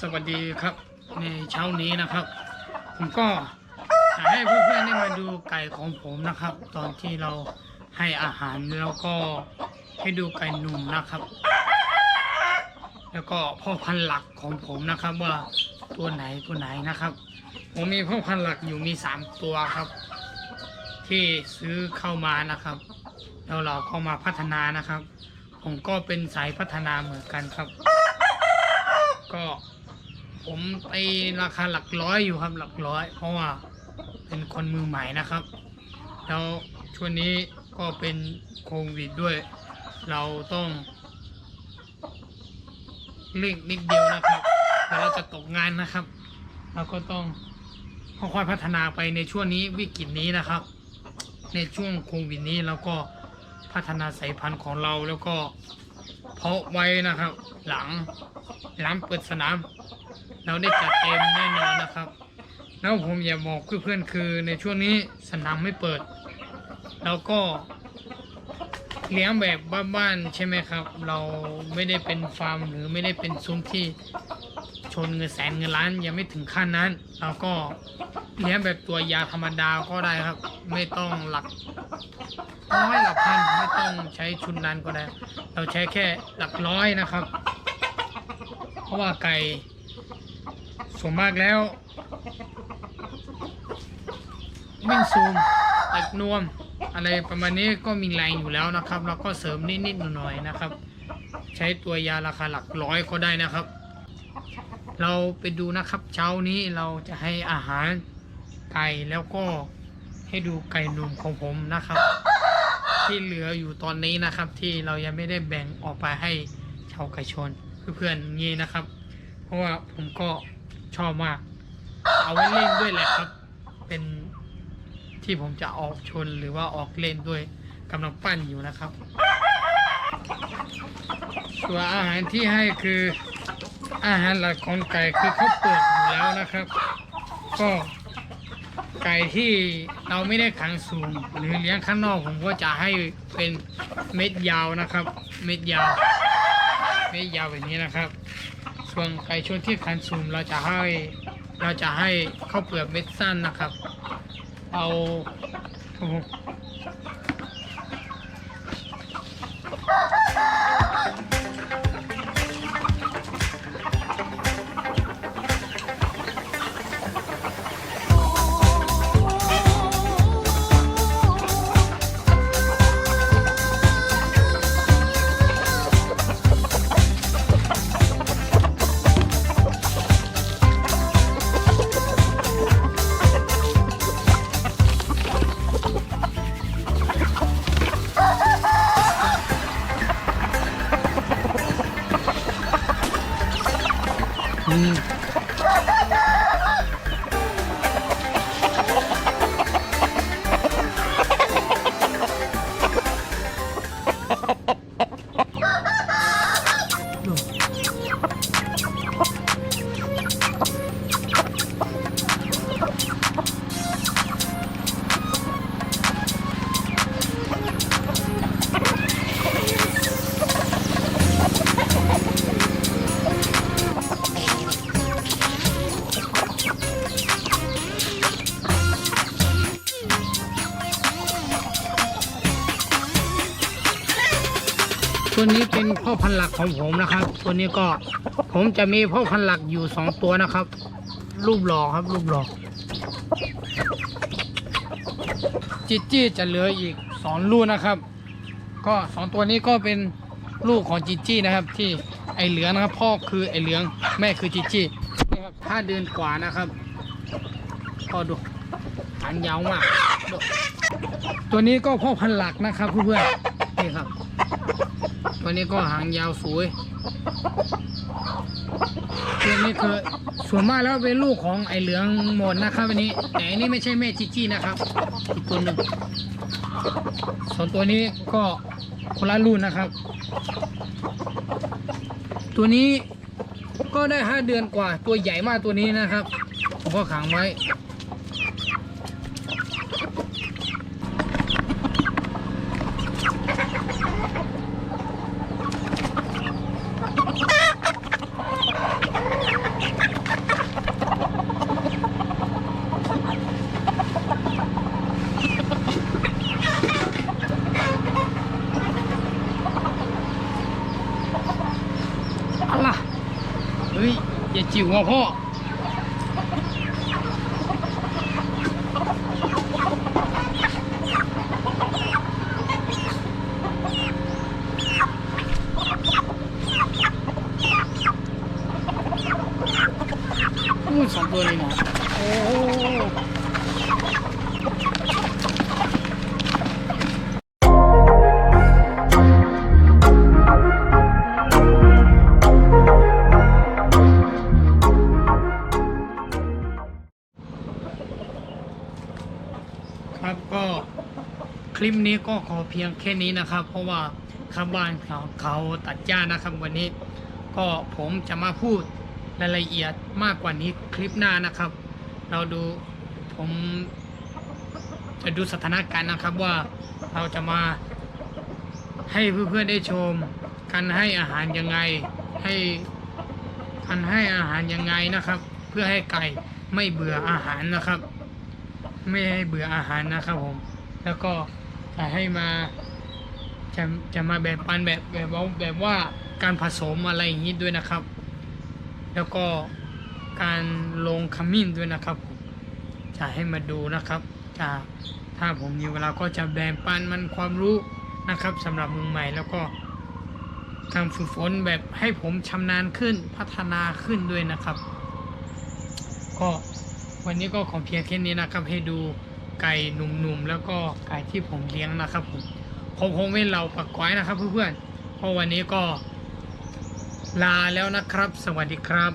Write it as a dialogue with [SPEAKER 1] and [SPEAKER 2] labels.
[SPEAKER 1] สวัสดีครับในเช้านี้นะครับ ผมก็จะให้เพื่อนๆได้มาดูไก่ของผมนะครับ ตอนที่เราให้อาหารแล้วก็ให้ดูไก่หนุ่มนะครับ แล้วก็พ่อพันธุ์หลักของผมนะครับว่าตัวไหนตัวไหนนะครับ ผมมีพ่อพันธุ์หลักอยู่มีสามตัวครับ ที่ซื้อเข้ามานะครับ แล้วเราก็มาพัฒนานะครับ ผมก็เป็นสายพัฒนาเหมือนกันครับ ก็ผมไปราคาหลักร้อยอยู่ครับหลักร้อย เพราะว่าเป็นคนมือใหม่นะครับ แล้วช่วงนี้ก็เป็นโควิดด้วย เราต้องเร่งนิดเดียวนะครับแต่เราจะตกงานนะครับ เราก็ต้องค่อยๆพัฒนาไปในช่วงนี้วิกฤตนี้นะครับ ในช่วงโควิดนี้เราก็พัฒนาสายพันธุ์ของเราแล้วก็ เพาะไว้นะครับ หลังหลังเปิดสนาม เราได้จัดเต็มแน่นอนนะครับ แล้วผมอยากบอกเพื่อนๆคือในช่วงนี้สนามไม่เปิดแล้วก็เลี้ยงแบบบ้านๆใช่ไหมครับ เราไม่ได้เป็นฟาร์มหรือไม่ได้เป็นซุ้มที่ชนเงินแสนเงินล้านยังไม่ถึงขั้นนั้น เราก็ เลี้ยงแบบตัวยาธรรมดาก็ได้ครับ ไม่ต้องหลักร้อยหลักพันไม่ต้องใช้ชุดนั้นก็ได้ เราใช้แค่หลักร้อยนะครับ เพราะว่าไก่ส่วนมากแล้ว วิ่งซูมตัดนวม อะไรประมาณนี้ก็มีแรงอยู่แล้วนะครับ แล้วก็เสริมนิดๆหน่อยๆนะครับ ใช้ตัวยาราคาหลักร้อยก็ได้นะครับ เราไปดูนะครับ เช้านี้เราจะให้อาหาร ไก่แล้วก็ให้ดูไก่หนุ่มของผมนะครับ ที่เหลืออยู่ตอนนี้นะครับ ที่เรายังไม่ได้แบ่งออกไปให้ชาวไก่ชนเพื่อนๆงี้นะครับ เพราะว่าผมก็ชอบมาก เอาไว้เล่นด้วยแหละครับ เป็นที่ผมจะออกชนหรือว่าออกเล่นด้วยกำลังปั้นอยู่นะครับส่วนอาหารที่ให้คืออาหารหลักของไก่คือข้าวเปลือกอยู่แล้วนะครับ ก็ ไก่ที่เราไม่ได้ขังสูง หรือเลี้ยงข้างนอกผมก็จะให้เป็นเม็ดยาวนะครับ เม็ดยาว เม็ดยาวแบบนี้นะครับ ส่วนไก่ชนที่ขันสูงเราจะให้เราจะให้ข้าวเปลือกเม็ดสั้นนะครับ เอา ตัวนี้เป็นพ่อพันธุ์หลักของผมนะครับ ตัวนี้ก็ผมจะมีพ่อพันธุ์หลักอยู่สองตัวนะครับ รูปหล่อครับรูปหล่อจิจจี้จะเหลืออีกสองลูกนะครับ ก็สองตัวนี้ก็เป็นลูกของจิจี้นะครับ ที่ไอเหลืองนะครับ พ่อคือไอเหลืองแม่คือจิจี้นี่ครับห้าเดือนกว่านะครับก็ดูหางยาวมากตัวนี้ก็พ่อพันหลักนะครับเพื่อนๆนี่ครับ วันนี้ก็หางยาวสวยตัวนี้คือส่วนมากแล้วเป็นลูกของไอเหลืองหมดนะครับอันนี้แต่อันนี้ไม่ใช่แม่จิจี้นะครับ อีกตัวหนึ่งส่วนตัวนี้ก็คนละรุ่นนะครับ ตัวนี้ก็ได้ห้าเดือนกว่าตัวใหญ่มากตัวนี้นะครับผมก็ขังไว้ จิ๋วงอพ่อสองตัวเลยนะโอ้ ลิปนี้ก็ขอเพียงแค่นี้นะครับ เพราะว่าข้างบ้านเขาเขาตัดหญ้านะครับวันนี้ ก็ผมจะมาพูดรายละเอียดมากกว่านี้คลิปหน้านะครับ เราดูผมจะดูสถานการณ์นะครับว่าเราจะมาให้เพื่อนๆได้ชมการให้อาหารยังไงให้การให้อาหารยังไงนะครับ เพื่อให้ไก่ไม่เบื่ออาหารนะครับ ไม่ให้เบื่ออาหารนะครับผม แล้วก็ จะให้มาจะจะมาแบ่งปันแบบแบบว่าแบบว่าการผสมอะไรอย่างนี้ด้วยนะครับ แล้วก็การลงขมิ้นด้วยนะครับ จะให้มาดูนะครับจะถ้าผมมีเวลาก็จะแบ่งปันมันความรู้นะครับสำหรับมือใหม่แล้วก็การฝึกฝนแบบให้ผมชำนาญขึ้นพัฒนาขึ้นด้วยนะครับ ก็วันนี้ก็ขอเพียงแค่นี้นะครับให้ดู ไก่หนุ่มๆ แล้วก็ไก่ที่ผมเลี้ยงนะครับผมผมคงไม่เราปักก้อยนะครับเพื่อนๆเพราะวันนี้ก็ลาแล้วนะครับ สวัสดีครับ